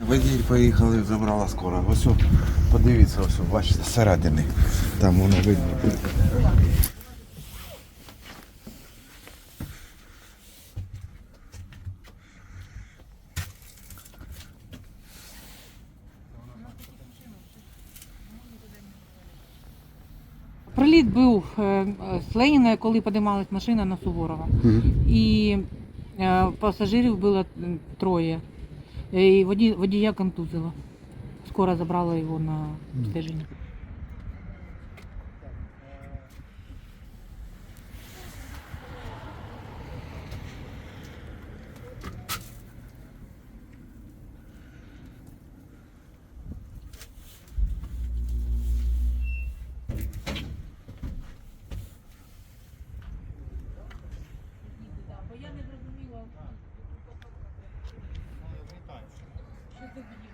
Водій поїхали, забрала скоро. Ось, подивіться, ось, бачите, зсередини. Там воно видно. Приліт був е, з Леніна, коли подималась машина на Суворова. І е, пасажирів було троє. Е, І водія контузило. Скоро забрала його на стеження. the video.